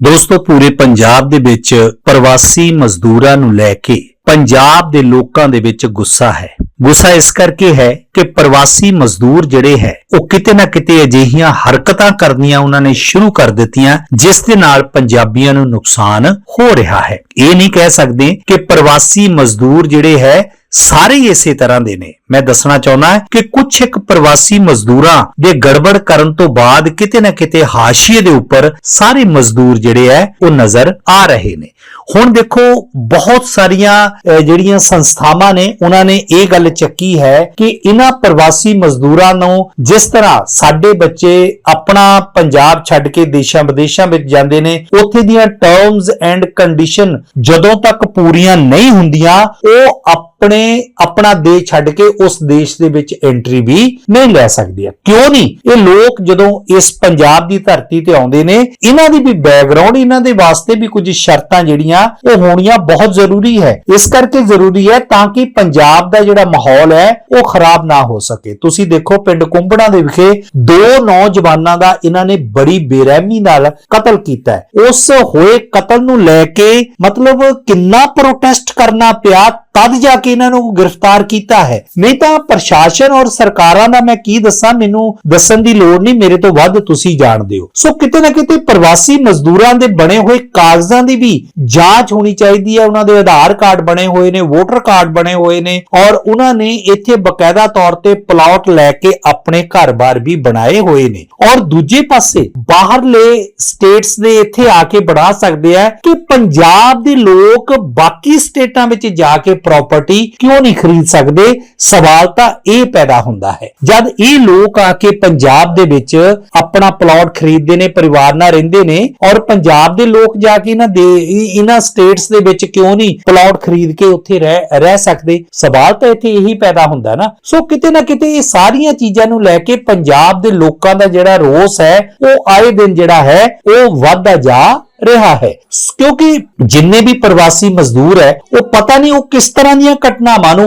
ਦੋਸਤੋ, ਪੂਰੇ ਪੰਜਾਬ ਦੇ ਵਿੱਚ ਪ੍ਰਵਾਸੀ ਮਜ਼ਦੂਰਾਂ ਨੂੰ ਲੈ ਕੇ ਪੰਜਾਬ ਦੇ ਲੋਕਾਂ ਦੇ ਵਿੱਚ ਗੁੱਸਾ ਹੈ। ਗੁੱਸਾ ਇਸ ਕਰਕੇ ਹੈ ਕਿ ਪ੍ਰਵਾਸੀ ਮਜ਼ਦੂਰ ਜਿਹੜੇ ਹੈ, ਉਹ ਕਿਤੇ ਨਾ ਕਿਤੇ ਅਜਿਹੀਆਂ ਹਰਕਤਾਂ ਕਰਨੀਆਂ ਉਹਨਾਂ ਨੇ ਸ਼ੁਰੂ ਕਰ ਦਿੱਤੀਆਂ, ਜਿਸ ਦੇ ਨਾਲ ਪੰਜਾਬੀਆਂ ਨੂੰ ਨੁਕਸਾਨ ਹੋ ਰਿਹਾ ਹੈ। ਇਹ ਨਹੀਂ ਕਹਿ ਸਕਦੇ ਕਿ ਪ੍ਰਵਾਸੀ ਮਜ਼ਦੂਰ ਜਿਹੜੇ ਹੈ ਸਾਰੇ ਇਸੇ ਤਰ੍ਹਾਂ ਦੇ ਨੇ। ਮੈਂ ਦੱਸਣਾ ਚਾਹੁੰਦਾ ਕਿ ਕੁਝ ਇੱਕ ਪ੍ਰਵਾਸੀ ਮਜ਼ਦੂਰਾਂ ਦੇ ਗੜਬੜ ਕਰਨ ਤੋਂ ਬਾਅਦ ਕਿਤੇ ਨਾ ਕਿਤੇ ਹਾਸ਼ੀਏ ਦੇ ਉੱਪਰ ਸਾਰੇ ਮਜ਼ਦੂਰ ਜਿਹੜੇ ਹੈ ਉਹ ਨਜ਼ਰ ਆ ਰਹੇ ਨੇ। ਹੁਣ ਦੇਖੋ, ਬਹੁਤ ਸਾਰੀਆਂ ਜਿਹੜੀਆਂ ਸੰਸਥਾਵਾਂ ਨੇ, ਉਹਨਾਂ ਨੇ ਇਹ ਗੱਲ ਚੱਕੀ ਹੈ ਕਿ ਇਹਨਾਂ ਪ੍ਰਵਾਸੀ ਮਜ਼ਦੂਰਾਂ ਨੂੰ ਜਿਸ ਤਰ੍ਹਾਂ ਸਾਡੇ ਬੱਚੇ ਆਪਣਾ ਪੰਜਾਬ ਛੱਡ ਕੇ ਦੇਸ਼ਾਂ ਵਿਦੇਸ਼ਾਂ ਵਿੱਚ ਜਾਂਦੇ ਨੇ, ਉੱਥੇ ਦੀਆਂ ਟਰਮਸ ਐਂਡ ਕੰਡੀਸ਼ਨ ਜਦੋਂ ਤੱਕ ਪੂਰੀਆਂ ਨਹੀਂ ਹੁੰਦੀਆਂ, ਉਹ ਆਪਣੇ, ਆਪਣਾ ਦੇਸ਼ ਛੱਡ ਕੇ ਉਸ ਦੇਸ਼ ਦੇ ਵਿੱਚ ਐਂਟਰੀ ਵੀ ਨਹੀਂ ਲੈ ਸਕਦੇ ਕਿਉਂ ਨਹੀਂ? ਇਹ ਲੋਕ ਜਦੋਂ ਇਸ ਪੰਜਾਬ ਦੀ ਧਰਤੀ ਤੇ ਆਉਂਦੇ ਨੇ, ਇਹਨਾਂ ਦੀ ਵੀ ਬੈਕਗ੍ਰਾਉਂਡ ਇਹਨਾਂ ਦੇ ਵਾਸਤੇ ਵੀ ਕੁਝ ਸ਼ਰਤਾਂ ਜਿਹੜੀਆਂ, ਉਹ ਹੋਣੀਆਂ ਬਹੁਤ ਜ਼ਰੂਰੀ ਹੈ। ਇਸ ਕਰਕੇ ਜ਼ਰੂਰੀ ਹੈ ਤਾਂ ਕਿ ਪੰਜਾਬ ਦਾ ਜਿਹੜਾ ਮਾਹੌਲ ਹੈ, ਉਹ ਖਰਾਬ ਨਾ ਹੋ ਸਕੇ। ਤੁਸੀਂ ਦੇਖੋ ਪਿੰਡ ਕੁੰਬੜਾ ਦੇ ਵਿਖੇ ਦੋ ਨੌਜਵਾਨਾਂ ਦਾ ਇਹਨਾਂ ਨੇ ਬੜੀ ਬੇਰਹਿਮੀ ਨਾਲ ਕਤਲ ਕੀਤਾ ਹੈ। ਉਸ ਹੋਏ ਕਤਲ ਨੂੰ ਲੈ ਕੇ ਮਤਲਬ ਕਿੰਨਾ ਪ੍ਰੋਟੈਸਟ ਕਰਨਾ ਪਿਆ ਤਦ ਜਾ ਕੇ ਇਹਨਾਂ ਨੂੰ ਗ੍ਰਿਫਤਾਰ ਕੀਤਾ ਹੈ। ਨਹੀਂ ਤਾਂ ਪ੍ਰਸ਼ਾਸਨ ਔਰ ਸਰਕਾਰਾਂ ਦਾ ਮੈਂ ਕੀ ਦੱਸਾਂ, ਮੈਨੂੰ ਦੱਸਣ ਦੀ ਲੋੜ ਨਹੀਂ, ਮੇਰੇ ਤੋਂ ਵੱਧ ਤੁਸੀਂ ਜਾਣਦੇ ਹੋ। ਸੋ ਕਿਤੇ ਨਾ ਕਿਤੇ ਪ੍ਰਵਾਸੀ ਮਜ਼ਦੂਰਾਂ ਦੇ ਬਣੇ ਹੋਏ ਕਾਗਜ਼ਾਂ ਦੀ ਵੀ ਜਾਂਚ ਹੋਣੀ ਚਾਹੀਦੀ ਹੈ। ਉਹਨਾਂ ਦੇ ਆਧਾਰ ਕਾਰਡ ਬਣੇ ਹੋਏ ਨੇ, ਵੋਟਰ ਕਾਰਡ ਬਣੇ ਹੋਏ ਨੇ ਔਰ ਉਹਨਾਂ ਨੇ ਇੱਥੇ ਬਕਾਇਦਾ ਤੌਰ ਤੇ ਪਲਾਟ ਲੈ ਕੇ ਆਪਣੇ ਘਰ-ਬਾਰ ਵੀ ਬਣਾਏ ਹੋਏ ਨੇ। ਔਰ ਦੂਜੇ ਪਾਸੇ ਬਾਹਰਲੇ ਸਟੇਟਸ ਦੇ ਇੱਥੇ ਆ ਕੇ ਬਣਾ ਸਕਦੇ ਆ ਕਿ ਪੰਜਾਬ ਦੇ ਲੋਕ ਬਾਕੀ ਸਟੇਟਾਂ ਵਿੱਚ ਜਾ ਕੇ ਪ੍ਰਾਪਰਟੀ ਕਿਉਂ ਨਹੀਂ ਖਰੀਦ ਸਕਦੇ? ਸਵਾਲ ਤਾਂ ਇਹ ਪੈਦਾ ਹੁੰਦਾ ਹੈ। ਜਦ ਇਹ ਲੋਕ ਆ ਕੇ ਪੰਜਾਬ ਦੇ ਵਿੱਚ ਆਪਣਾ ਪਲਾਟ ਖਰੀਦਦੇ ਨੇ, ਪਰਿਵਾਰ ਨਾਲ ਰਹਿੰਦੇ ਨੇ ਔਰ ਪੰਜਾਬ ਦੇ ਲੋਕ ਜਾ ਕੇ ਇਹਨਾਂ ਦੇ, ਇਹਨਾਂ ਸਟੇਟਸ ਦੇ ਵਿੱਚ ਕਿਉਂ ਨਹੀਂ ਪਲਾਟ ਖਰੀਦ ਕੇ ਉੱਥੇ ਰਹਿ ਰਹਿ ਸਕਦੇ? ਸਵਾਲ ਤਾਂ ਇੱਥੇ ਇਹੀ ਪੈਦਾ ਹੁੰਦਾ ਨਾ। ਸੋ ਕਿਤੇ ਨਾ ਕਿਤੇ ਇਹ ਸਾਰੀਆਂ ਚੀਜ਼ਾਂ ਨੂੰ ਲੈ ਕੇ ਪੰਜਾਬ ਦੇ ਲੋਕਾਂ ਦਾ ਜਿਹੜਾ ਰੋਸ ਹੈ, ਉਹ ਆਏ ਦਿਨ ਜਿਹੜਾ ਹੈ, ਉਹ ਵੱਧਦਾ ਜਾ ਰਿਹਾ ਹੈ। ਕਿਉਂਕਿ ਜਿੰਨੇ ਵੀ ਪ੍ਰਵਾਸੀ ਮਜ਼ਦੂਰ ਹੈ, ਉਹ ਪਤਾ ਨਹੀਂ ਉਹ ਕਿਸ ਤਰ੍ਹਾਂ ਦੀਆਂ ਘਟਨਾਵਾਂ ਨੂੰ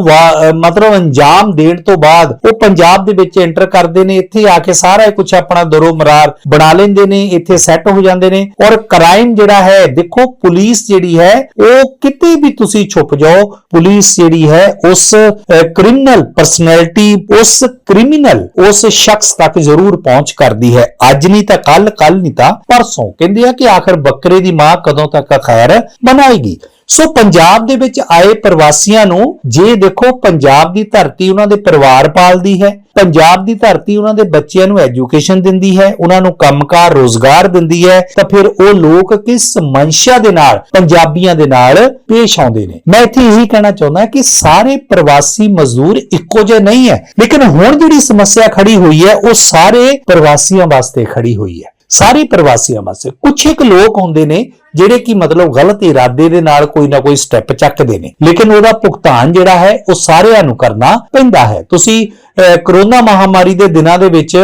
ਮਤਲਬ ਅੰਜਾਮ ਦੇਣ ਤੋਂ ਬਾਅਦ ਉਹ ਪੰਜਾਬ ਦੇ ਵਿੱਚ ਐਂਟਰ ਕਰਦੇ ਨੇ, ਇੱਥੇ ਆ ਕੇ ਸਾਰਾ ਕੁਝ ਆਪਣਾ ਦਰੋ ਮਰਾਰ ਬਣਾ ਲੈਂਦੇ ਨੇ, ਇੱਥੇ ਸੈੱਟ ਹੋ ਜਾਂਦੇ ਨੇ ਔਰ ਕ੍ਰਾਈਮ ਜਿਹੜਾ ਹੈ, ਦੇਖੋ ਪੁਲਿਸ ਜਿਹੜੀ ਹੈ, ਉਹ ਕਿਤੇ ਵੀ ਤੁਸੀਂ ਛੁਪ ਜਾਓ, ਪੁਲਿਸ ਜਿਹੜੀ ਹੈ, ਉਸ ਕ੍ਰਿਮੀਨਲ ਪਰਸਨੈਲਿਟੀ ਉਸ ਕ੍ਰਿਮੀਨਲ ਉਸ ਸ਼ਖਸ ਤੱਕ ਜ਼ਰੂਰ ਪਹੁੰਚ ਕਰਦੀ ਹੈ। ਅੱਜ ਨਹੀਂ ਤਾਂ ਕੱਲ ਕੱਲ ਨਹੀਂ ਤਾਂ ਪਰਸੋਂ। ਕਹਿੰਦੇ ਆ ਕਿ ਆਖਰ ਬੱਕਰੇ ਦੀ ਮਾਂ ਕਦੋਂ ਤੱਕ ਖੈਰ ਬਣਾਏਗੀ ਸੋ ਪੰਜਾਬ ਦੇ ਵਿੱਚ ਆਏ ਪ੍ਰਵਾਸੀਆਂ ਨੂੰ ਜੇ ਦੇਖੋ ਪੰਜਾਬ ਦੀ ਧਰਤੀ ਉਹਨਾਂ ਦੇ ਪਰਿਵਾਰ ਪਾਲਦੀ ਹੈ, ਪੰਜਾਬ ਦੀ ਧਰਤੀ ਉਹਨਾਂ ਦੇ ਬੱਚਿਆਂ ਨੂੰ ਐਜੂਕੇਸ਼ਨ ਦਿੰਦੀ ਹੈ, ਉਹਨਾਂ ਨੂੰ ਕੰਮਕਾਰ ਰੋਜ਼ਗਾਰ ਦਿੰਦੀ ਹੈ, ਤਾਂ ਫਿਰ ਉਹ ਲੋਕ ਕਿਸ ਮਨਸ਼ਾ ਦੇ ਨਾਲ, ਪੰਜਾਬੀਆਂ ਦੇ ਨਾਲ ਪੇਸ਼ ਆਉਂਦੇ ਨੇ? ਮੈਂ ਇੱਥੇ ਇਹੀ ਕਹਿਣਾ ਚਾਹੁੰਦਾ ਕਿ ਸਾਰੇ ਪ੍ਰਵਾਸੀ ਮਜ਼ਦੂਰ ਇੱਕੋ ਜਿਹੇ ਨਹੀਂ ਹੈ, ਲੇਕਿਨ ਹੁਣ ਜਿਹੜੀ ਸਮੱਸਿਆ ਖੜੀ ਹੋਈ ਹੈ, ਉਹ ਸਾਰੇ ਪ੍ਰਵਾਸੀਆਂ ਵਾਸਤੇ ਖੜੀ ਹੋਈ ਹੈ। ਸਾਰੇ ਪ੍ਰਵਾਸੀਆਂ ਵਾਸਤੇ ਕੁਝ ਇੱਕ ਲੋਕ ਹੁੰਦੇ ਨੇ ਜਿਹੜੇ ਕਿ ਮਤਲਬ ਗਲਤ ਇਰਾਦੇ ਦੇ ਨਾਲ ਕੋਈ ਨਾ ਕੋਈ ਸਟੈਪ ਚੱਕਦੇ ਨੇ। ਲੇਕਿਨ ਉਹਦਾ ਭੁਗਤਾਨ ਜਿਹੜਾ ਹੈ ਉਹ ਸਾਰਿਆਂ ਨੂੰ ਕਰਨਾ ਪੈਂਦਾ ਹੈ। ਤੁਸੀਂ ਅਹ, ਕਰੋਨਾ ਮਹਾਮਾਰੀ ਦੇ ਦਿਨਾਂ ਦੇ ਵਿੱਚ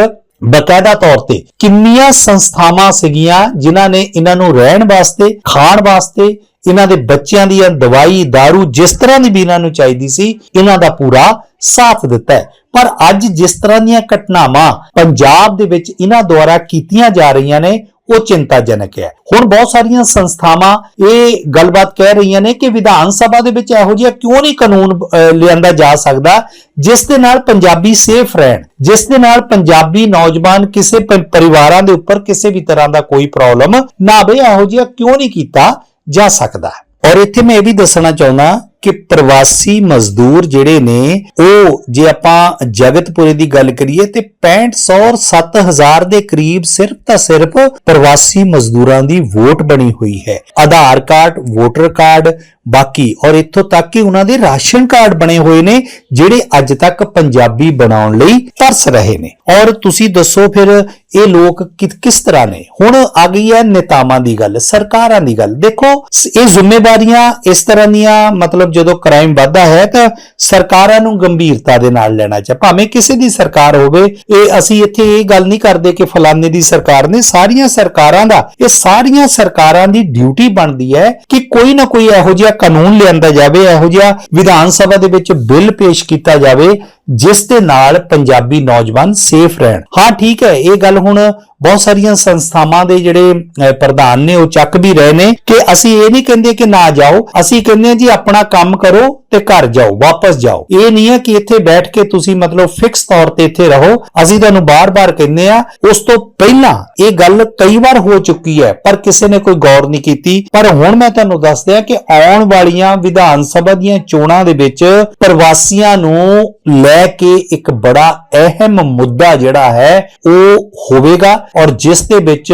ਬਕਾਇਦਾ ਤੌਰ ਤੇ ਕਿੰਨੀਆਂ ਸੰਸਥਾਵਾਂ ਸੀਗੀਆਂ ਜਿਨ੍ਹਾਂ ਨੇ ਇਹਨਾਂ ਨੂੰ ਰਹਿਣ ਵਾਸਤੇ ਖਾਣ ਵਾਸਤੇ ਇਹਨਾਂ ਦੇ ਬੱਚਿਆਂ ਦੀਆਂ ਦਵਾਈ दारू ਜਿਸ ਤਰ੍ਹਾਂ ਦੀ ਵੀ ਇਹਨਾਂ ਨੂੰ ਚਾਹੀਦੀ ਸੀ ਇਹਨਾਂ ਦਾ ਪੂਰਾ ਸਾਥ ਦਿੱਤਾ ਹੈ। ਪਰ ਅੱਜ ਜਿਸ ਤਰ੍ਹਾਂ ਦੀਆਂ ਘਟਨਾਵਾਂ ਪੰਜਾਬ ਦੇ ਵਿੱਚ ਇਹਨਾਂ ਦੁਆਰਾ ਕੀਤੀਆਂ ਜਾ ਰਹੀਆਂ ਨੇ, ਉਹ ਚਿੰਤਾਜਨਕ ਹੈ। ਹੁਣ ਬਹੁਤ ਸਾਰੀਆਂ ਸੰਸਥਾਵਾਂ ਇਹ ਗੱਲਬਾਤ ਕਹਿ ਰਹੀਆਂ ਨੇ ਕਿ ਵਿਧਾਨ ਸਭਾ ਦੇ ਵਿੱਚ ਇਹੋ ਜਿਹਾ ਕਿਉਂ ਨਹੀਂ ਕਾਨੂੰਨ ਲਿਆਂਦਾ ਜਾ ਸਕਦਾ, ਜਿਸ ਦੇ ਨਾਲ ਪੰਜਾਬੀ ਸੇਫ ਰਹਿਣ, ਜਿਸ ਦੇ ਨਾਲ ਪੰਜਾਬੀ ਨੌਜਵਾਨ ਕਿਸੇ ਪਰਿਵਾਰਾਂ ਦੇ ਉੱਪਰ ਕਿਸੇ ਵੀ ਤਰ੍ਹਾਂ ਦਾ ਕੋਈ ਪ੍ਰੋਬਲਮ ਨਾ ਆਵੇ, ਇਹੋ ਜਿਹਾ ਕਿਉਂ ਨਹੀਂ ਕੀਤਾ ਜਾ ਸਕਦਾ। ਔਰ ਇੱਥੇ ਮੈਂ ਇਹ ਵੀ ਦੱਸਣਾ ਚਾਹੁੰਦਾ ਕਿ ਪ੍ਰਵਾਸੀ ਮਜ਼ਦੂਰ ਜਿਹੜੇ ਨੇ, ਉਹ ਜੇ ਆਪਾਂ ਜਗਤਪੁਰੇ ਦੀ ਗੱਲ ਕਰੀਏ ਤੇ 6500 ਔਰ 7000 ਦੇ ਕਰੀਬ ਸਿਰਫ ਤਾਂ ਸਿਰਫ ਪ੍ਰਵਾਸੀ ਮਜ਼ਦੂਰਾਂ ਦੀ ਵੋਟ ਬਣੀ ਹੋਈ ਹੈ। ਆਧਾਰ ਕਾਰਡ, ਵੋਟਰ ਕਾਰਡ, ਬਾਕੀ ਔਰ ਇੱਥੋਂ ਤੱਕ ਕਿ ਉਹਨਾਂ ਦੇ ਰਾਸ਼ਨ ਕਾਰਡ ਬਣੇ ਹੋਏ ਨੇ, ਜਿਹੜੇ ਅੱਜ ਤੱਕ ਪੰਜਾਬੀ ਬਣਾਉਣ ਲਈ ਤਰਸ ਰਹੇ ਨੇ। ਔਰ ਤੁਸੀਂ ਦੱਸੋ ਫਿਰ ਇਹ ਲੋਕ ਕਿਸ ਤਰ੍ਹਾਂ ਨੇ? ਹੁਣ ਆ ਗਈ ਹੈ ਨੇਤਾਵਾਂ ਦੀ ਗੱਲ, ਸਰਕਾਰਾਂ ਦੀ ਗੱਲ। ਦੇਖੋ, ਇਹ ਜ਼ਿੰਮੇਵਾਰੀਆਂ ਇਸ ਤਰ੍ਹਾਂ ਦੀਆਂ, ਮਤਲਬ ਜਦੋਂ ਕ੍ਰਾਈਮ ਵੱਧਦਾ ਹੈ ਤਾਂ ਸਰਕਾਰਾਂ ਨੂੰ ਗੰਭੀਰਤਾ ਦੇ ਨਾਲ ਲੈਣਾ ਚਾਹੀਦਾ। ਭਾਵੇਂ ਕਿਸੇ ਦੀ ਸਰਕਾਰ ਹੋਵੇ, ਇਹ ਅਸੀਂ ਇੱਥੇ ਇਹ ਗੱਲ ਨਹੀਂ ਕਰਦੇ ਕਿ ਫਲਾਣੇ ਦੀ ਸਰਕਾਰ ਨੇ ਸਾਰੀਆਂ ਸਰਕਾਰਾਂ ਦਾ, ਇਹ ਸਾਰੀਆਂ ਸਰਕਾਰਾਂ ਦੀ ਡਿਊਟੀ ਬਣਦੀ ਹੈ ਕਿ ਕੋਈ ਨਾ ਕੋਈ ਇਹੋ ਜਿਹਾ ਕਾਨੂੰਨ ਲਿਆਂਦਾ ਜਾਵੇ, ਇਹੋ ਜਿਹਾ ਵਿਧਾਨ ਸਭਾ ਦੇ ਵਿੱਚ ਬਿੱਲ ਪੇਸ਼ ਕੀਤਾ ਜਾਵੇ ਜਿਸ ਦੇ ਨਾਲ ਪੰਜਾਬੀ ਨੌਜਵਾਨ ਸੇਫ ਰਹਿਣ। ਹਾਂ ਠੀਕ ਹੈ ਇਹ ਗੱਲ ਹੁਣ ਬਹੁਤ ਸਾਰੀਆਂ ਸੰਸਥਾਵਾਂ ਦੇ ਜਿਹੜੇ ਪ੍ਰਧਾਨ ਨੇ, ਉਹ ਚੱਕ ਵੀ ਰਹੇ ਨੇ ਕਿ ਅਸੀਂ ਇਹ ਨਹੀਂ ਕਹਿੰਦੇ ਕਿ ਨਾ ਜਾਓ। ਅਸੀਂ ਕਹਿੰਦੇ ਹਾਂ ਜੀ ਆਪਣਾ ਕੰਮ ਕਰੋ ਤੇ ਘਰ ਜਾਓ, ਵਾਪਸ ਜਾਓ। ਇਹ ਨਹੀਂ ਹੈ ਕਿ ਇੱਥੇ ਬੈਠ ਕੇ ਤੁਸੀਂ ਮਤਲਬ ਫਿਕਸ ਤੌਰ ਤੇ ਇੱਥੇ ਰਹੋ। ਅਸੀਂ ਤੁਹਾਨੂੰ ਬਾਰ-ਬਾਰ ਕਹਿੰਦੇ ਆ ਉਸ ਤੋਂ ਪਹਿਲਾਂ ਇਹ ਗੱਲ ਕਈ ਵਾਰ ਹੋ ਚੁੱਕੀ ਹੈ, ਪਰ ਕਿਸੇ ਨੇ ਕੋਈ ਗੌਰ ਨਹੀਂ ਕੀਤੀ। ਪਰ ਹੁਣ ਮੈਂ ਤੁਹਾਨੂੰ ਦੱਸ ਦਿਆਂ ਕਿ ਆਉਣ ਵਾਲੀਆਂ ਵਿਧਾਨ ਸਭਾ ਦੀਆਂ ਚੋਣਾਂ ਦੇ ਵਿੱਚ ਪ੍ਰਵਾਸੀਆਂ ਨੂੰ ਲੈ ਕੇ ਇੱਕ ਬੜਾ ਅਹਿਮ ਮੁੱਦਾ ਜਿਹੜਾ ਹੈ, ਉਹ ਹੋਵੇਗਾ। ਔਰ ਜਿਸ ਦੇ ਵਿੱਚ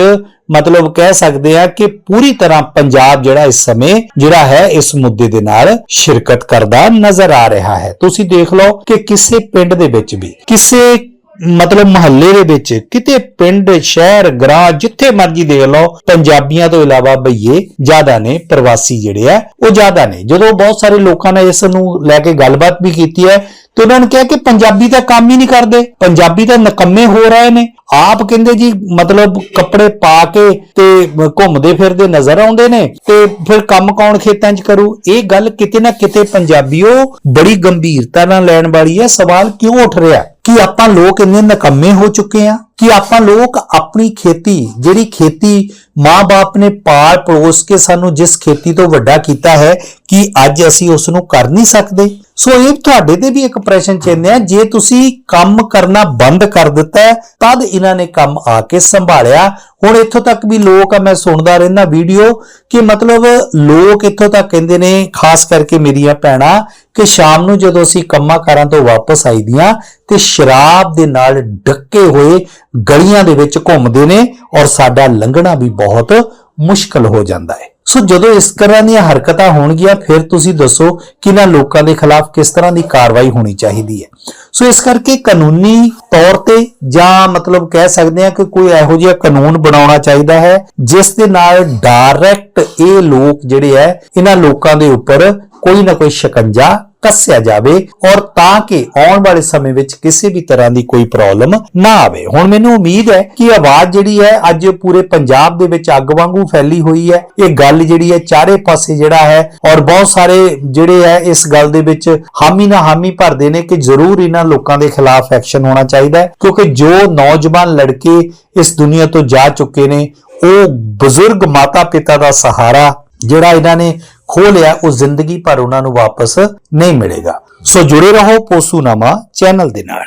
ਮਤਲਬ ਕਹਿ ਸਕਦੇ ਆ ਕਿ ਪੂਰੀ ਤਰ੍ਹਾਂ ਪੰਜਾਬ ਜਿਹੜਾ ਇਸ ਸਮੇਂ ਜਿਹੜਾ ਹੈ ਇਸ ਮੁੱਦੇ ਦੇ ਨਾਲ ਸ਼ਿਰਕਤ ਕਰਦਾ ਨਜ਼ਰ ਆ ਰਿਹਾ ਹੈ। ਤੁਸੀਂ ਦੇਖ ਲਓ ਕਿ ਕਿਸੇ ਪਿੰਡ ਦੇ ਵਿੱਚ ਵੀ, ਕਿਸੇ ਮਤਲਬ ਮਹੱਲੇ ਦੇ ਵਿੱਚ, ਕਿਤੇ ਪਿੰਡ, ਸ਼ਹਿਰ ਗ੍ਰਾਂ ਜਿੱਥੇ ਮਰਜ਼ੀ ਦੇਖ ਲਓ, ਪੰਜਾਬੀਆਂ ਤੋਂ ਇਲਾਵਾ ਬਈਏ ਜ਼ਿਆਦਾ ਨੇ, ਪ੍ਰਵਾਸੀ ਜਿਹੜੇ ਆ, ਉਹ ਜ਼ਿਆਦਾ ਨੇ। ਜਦੋਂ ਬਹੁਤ ਸਾਰੇ ਲੋਕਾਂ ਨੇ ਇਸ ਨੂੰ ਲੈ ਕੇ ਗੱਲਬਾਤ ਵੀ ਕੀਤੀ ਹੈ ਤੇ ਉਹਨਾਂ ਨੇ ਕਿਹਾ ਕਿ ਪੰਜਾਬੀ ਤਾਂ ਕੰਮ ਹੀ ਨਹੀਂ ਕਰਦੇ, ਪੰਜਾਬੀ ਤਾਂ ਨਕੰਮੇ ਹੋ ਰਹੇ ਨੇ। ਆਪ ਕਹਿੰਦੇ ਜੀ, ਮਤਲਬ ਕੱਪੜੇ ਪਾ ਕੇ ਤੇ ਘੁੰਮਦੇ ਫਿਰਦੇ ਨਜ਼ਰ ਆਉਂਦੇ ਨੇ ਤੇ ਫਿਰ ਕੰਮ ਕੌਣ ਖੇਤਾਂ 'ਚ ਕਰੂ? ਇਹ ਗੱਲ ਕਿਤੇ ਨਾ ਕਿਤੇ ਪੰਜਾਬੀਓ ਬੜੀ ਗੰਭੀਰਤਾ ਨਾਲ ਲੈਣ ਵਾਲੀ ਹੈ। ਸਵਾਲ ਕਿਉਂ ਉੱਠ ਰਿਹਾ? ਕਿ ਆਪਾਂ ਲੋਕ ਇੰਨੇ ਨਕੰਮੇ ਹੋ ਚੁੱਕੇ ਆ ਕਿ ਆਪਾਂ ਲੋਕ ਆਪਣੀ ਖੇਤੀ, ਜਿਹੜੀ ਖੇਤੀ ਮਾਂ-ਬਾਪ ਨੇ ਪਾਲ ਪਲੋਸ ਕੇ ਸਾਨੂੰ ਜਿਸ ਖੇਤੀ ਤੋਂ ਵੱਡਾ ਕੀਤਾ ਹੈ, ਕਿ ਅੱਜ ਅਸੀਂ ਉਸ ਨੂੰ ਕਰ ਨਹੀਂ ਸਕਦੇ? ਸੋ ਇਹ ਤੁਹਾਡੇ ਤੇ ਵੀ ਇੱਕ ਪ੍ਰਸ਼ਨ ਚਿੰਨ੍ਹ ਹੈ। ਜੇ ਤੁਸੀਂ ਕੰਮ ਕਰਨਾ ਬੰਦ ਕਰ ਦਿੱਤਾ ਤਦ ਇਹਨਾਂ ਨੇ ਕੰਮ ਆ ਕੇ ਸੰਭਾਲਿਆ। ਹੁਣ ਇੱਥੋਂ ਤੱਕ ਵੀ ਲੋਕ ਆ ਮੈਂ ਸੁਣਦਾ ਰਹਿੰਦਾ ਵੀਡੀਓ, ਕਿ ਮਤਲਬ ਲੋਕ ਇੱਥੋਂ ਤੱਕ ਕਹਿੰਦੇ ਨੇ, ਖਾਸ ਕਰਕੇ ਮੇਰੀਆਂ ਭੈਣਾਂ, ਕਿ ਸ਼ਾਮ ਨੂੰ ਜਦੋਂ ਅਸੀਂ ਕੰਮਾਂ ਕਾਰਾਂ ਤੋਂ ਵਾਪਸ ਆਈਦੀਆਂ, ਤੇ ਸ਼ਰਾਬ ਦੇ ਨਾਲ ਡੱਕੇ ਹੋਏ ਗਲੀਆਂ ਦੇ ਵਿੱਚ ਘੁੰਮਦੇ ਨੇ ਔਰ ਸਾਡਾ ਲੰਘਣਾ ਵੀ ਬਹੁਤ ਮੁਸ਼ਕਲ ਹੋ ਜਾਂਦਾ ਹੈ। ਸੋ ਜਦੋਂ ਇਸ ਤਰ੍ਹਾਂ ਦੀਆਂ ਹਰਕਤਾਂ ਹੋਣਗੀਆਂ, ਫਿਰ ਤੁਸੀਂ ਦੱਸੋ ਕਿ ਇਹਨਾਂ ਲੋਕਾਂ ਦੇ ਖਿਲਾਫ ਕਿਸ ਤਰ੍ਹਾਂ ਦੀ ਕਾਰਵਾਈ ਹੋਣੀ ਚਾਹੀਦੀ ਹੈ। ਸੋ ਇਸ ਕਰਕੇ ਕਾਨੂੰਨੀ ਤੌਰ ਤੇ ਜਾਂ ਮਤਲਬ ਕਹਿ ਸਕਦੇ ਹਾਂ ਕਿ ਕੋਈ ਇਹੋ ਜਿਹਾ ਕਾਨੂੰਨ ਬਣਾਉਣਾ ਚਾਹੀਦਾ ਹੈ, ਜਿਸ ਦੇ ਨਾਲ ਡਾਇਰੈਕਟ ਇਹ ਲੋਕ ਜਿਹੜੇ ਹੈ, ਇਹਨਾਂ ਲੋਕਾਂ ਦੇ ਉੱਪਰ ਕੋਈ ਨਾ ਕੋਈ ਸ਼ਿਕੰਜਾ ਕੱਸਿਆ ਜਾਵੇ ਔਰ ਤਾਂ ਕਿ ਆਉਣ ਵਾਲੇ ਸਮੇਂ ਵਿੱਚ ਕਿਸੇ ਵੀ ਤਰ੍ਹਾਂ ਦੀ ਕੋਈ ਪ੍ਰੋਬਲਮ ਨਾ ਆਵੇ। ਹੁਣ ਮੈਨੂੰ ਉਮੀਦ ਹੈ ਕਿ ਆਵਾਜ਼ ਜਿਹੜੀ ਹੈ ਅੱਜ ਪੂਰੇ ਪੰਜਾਬ ਦੇ ਵਿੱਚ ਅੱਗ ਵਾਂਗੂ ਫੈਲੀ ਹੋਈ ਹੈ। ਇਹ ਗੱਲ ਜਿਹੜੀ ਹੈ ਚਾਰੇ ਪਾਸੇ ਜਿਹੜਾ ਹੈ ਔਰ ਬਹੁਤ ਸਾਰੇ ਜਿਹੜੇ ਹੈ ਇਸ ਗੱਲ ਦੇ ਵਿੱਚ ਹਾਮੀ ਨਾ ਹਾਮੀ ਭਰਦੇ ਨੇ ਕਿ ਜ਼ਰੂਰ ਇਹਨਾਂ ਲੋਕਾਂ ਦੇ ਖਿਲਾਫ ਐਕਸ਼ਨ ਹੋਣਾ ਚਾਹੀਦਾ ਹੈ। ਕਿਉਂਕਿ ਜੋ ਨੌਜਵਾਨ ਲੜਕੇ ਇਸ ਦੁਨੀਆ ਤੋਂ ਜਾ ਚੁੱਕੇ ਨੇ, ਉਹ ਬਜ਼ੁਰਗ ਮਾਤਾ ਪਿਤਾ ਦਾ ਸਹਾਰਾ ਜਿਹੜਾ ਇਹਨਾਂ ਨੇ ਖੋ ਲਿਆ, ਉਹ ਜ਼ਿੰਦਗੀ ਭਰ ਉਹਨਾਂ ਨੂੰ ਵਾਪਸ ਨਹੀਂ ਮਿਲੇਗਾ। ਸੋ ਜੁੜੇ ਰਹੋ ਪੋਸੂਨਾਮਾ ਚੈਨਲ ਦੇ ਨਾਲ।